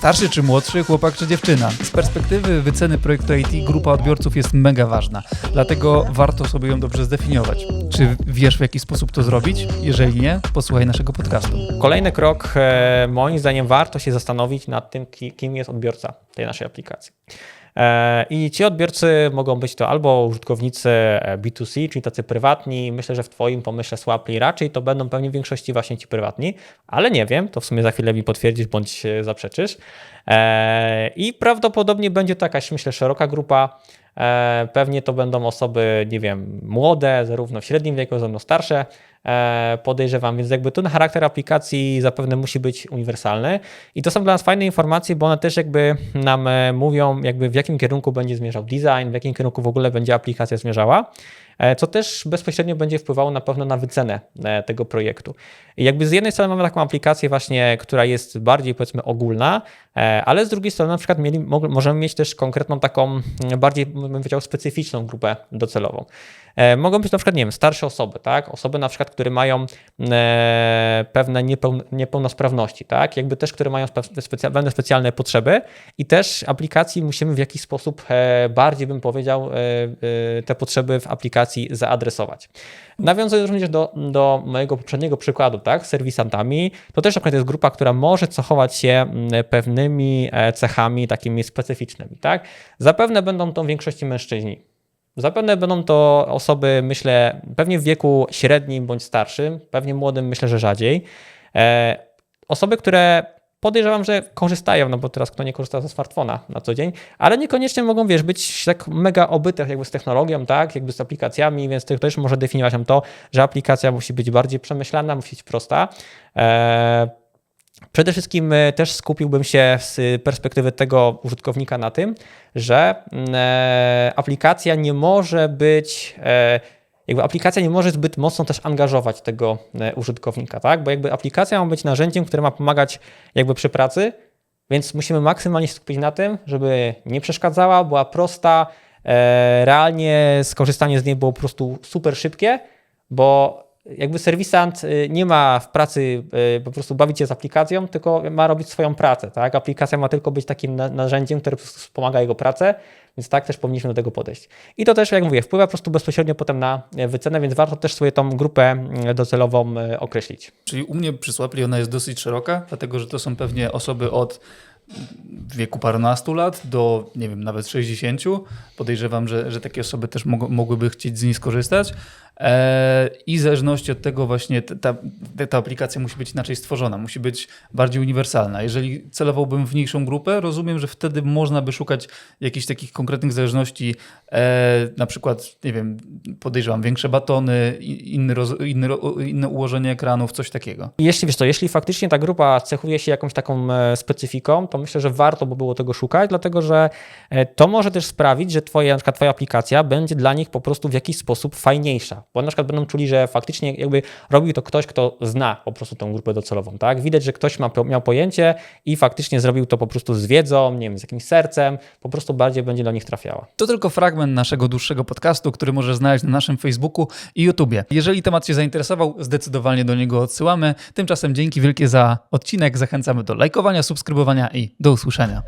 starszy czy młodszy, chłopak czy dziewczyna. Z perspektywy wyceny projektu IT grupa odbiorców jest mega ważna, dlatego warto sobie ją dobrze zdefiniować. Czy wiesz w jaki sposób to zrobić? Jeżeli nie, posłuchaj naszego podcastu. Kolejny krok, e, moim zdaniem, warto się zastanowić nad tym, ki- kim jest odbiorca tej naszej aplikacji. E, I ci odbiorcy mogą być to albo użytkownicy e, B2C, czyli tacy prywatni. Myślę, że w Twoim pomyśle Swapli raczej to będą pewnie w większości właśnie ci prywatni, ale nie wiem, to w sumie za chwilę mi potwierdzisz bądź e, zaprzeczysz. I prawdopodobnie będzie to jakaś, myślę, szeroka grupa. E, Pewnie to będą osoby, nie wiem, młode, zarówno w średnim wieku, zarówno starsze, e, podejrzewam, więc jakby ten charakter aplikacji zapewne musi być uniwersalny. I to są dla nas fajne informacje, bo one też jakby nam e, mówią, jakby w jakim kierunku będzie zmierzał design, w jakim kierunku w ogóle będzie aplikacja zmierzała, co też bezpośrednio będzie wpływało na pewno na wycenę e, tego projektu. I jakby z jednej strony mamy taką aplikację właśnie, która jest bardziej powiedzmy ogólna, e, ale z drugiej strony na przykład mieli, mo- możemy mieć też konkretną taką bardziej, bym powiedział, specyficzną grupę docelową. E, Mogą być na przykład, nie wiem, starsze osoby, tak? Osoby na przykład, które mają e, pewne niepeł, niepełnosprawności, tak? Jakby też, które mają pewne specjalne potrzeby i też aplikacji musimy w jakiś sposób e, bardziej, bym powiedział, te potrzeby w aplikacji zaadresować. Nawiązując również do, do mojego poprzedniego przykładu, tak, z serwisantami, to też na przykład jest grupa, która może cechować się mm, pewnymi cechami takimi specyficznymi, tak. Zapewne będą to w większości mężczyźni. Zapewne będą to osoby, myślę, pewnie w wieku średnim bądź starszym, pewnie młodym, myślę, że rzadziej. E, osoby, które podejrzewam, że korzystają, no bo teraz kto nie korzysta ze smartfona na co dzień, ale niekoniecznie mogą, wiesz, być tak mega obyte jakby z technologią, tak, jakby z aplikacjami, więc to też może definiować nam to, że aplikacja musi być bardziej przemyślana, musi być prosta. E, Przede wszystkim e, też skupiłbym się z perspektywy tego użytkownika na tym, że mm, e, aplikacja nie może być, e, jakby aplikacja nie może zbyt mocno też angażować tego użytkownika, tak? Bo jakby aplikacja ma być narzędziem, które ma pomagać jakby przy pracy, więc musimy maksymalnie się skupić na tym, żeby nie przeszkadzała, była prosta, realnie skorzystanie z niej było po prostu super szybkie, bo jakby serwisant y, nie ma w pracy y, po prostu bawić się z aplikacją, tylko ma robić swoją pracę. Tak? Aplikacja ma tylko być takim na- narzędziem, które wspomaga jego pracę, więc tak też powinniśmy do tego podejść. I to też, jak mówię, wpływa po prostu bezpośrednio potem na e, wycenę, więc warto też sobie tą grupę mm, docelową e, określić. Czyli u mnie przy ona jest dosyć szeroka, dlatego że to są pewnie osoby od wieku parunastu lat do, nie wiem, nawet 60. Podejrzewam, że, że takie osoby też mogą, mogłyby chcieć z niej skorzystać. E, I w zależności od tego właśnie ta, ta, aplikacja musi być inaczej stworzona, musi być bardziej uniwersalna. Jeżeli celowałbym w mniejszą grupę, rozumiem, że wtedy można by szukać jakichś takich konkretnych zależności, e, na przykład, nie wiem, podejrzewam, większe batony, inny inny, inne ułożenie ekranów, coś takiego. Jeśli wiesz to, jeśli faktycznie ta grupa cechuje się jakąś taką e, specyfiką, to myślę, że warto by było tego szukać, dlatego że e, to może też sprawić, że twoja, na przykład twoja aplikacja będzie dla nich po prostu w jakiś sposób fajniejsza, bo na przykład będą czuli, że faktycznie jakby robił to ktoś, kto zna po prostu tą grupę docelową, tak? Widać, że ktoś ma, miał pojęcie i faktycznie zrobił to po prostu z wiedzą, nie wiem, z jakimś sercem, po prostu bardziej będzie do nich trafiała. To tylko fragment naszego dłuższego podcastu, który możesz znaleźć na naszym Facebooku i YouTubie. Jeżeli temat Cię zainteresował, zdecydowanie do niego odsyłamy. Tymczasem dzięki wielkie za odcinek. Zachęcamy do lajkowania, subskrybowania i do usłyszenia.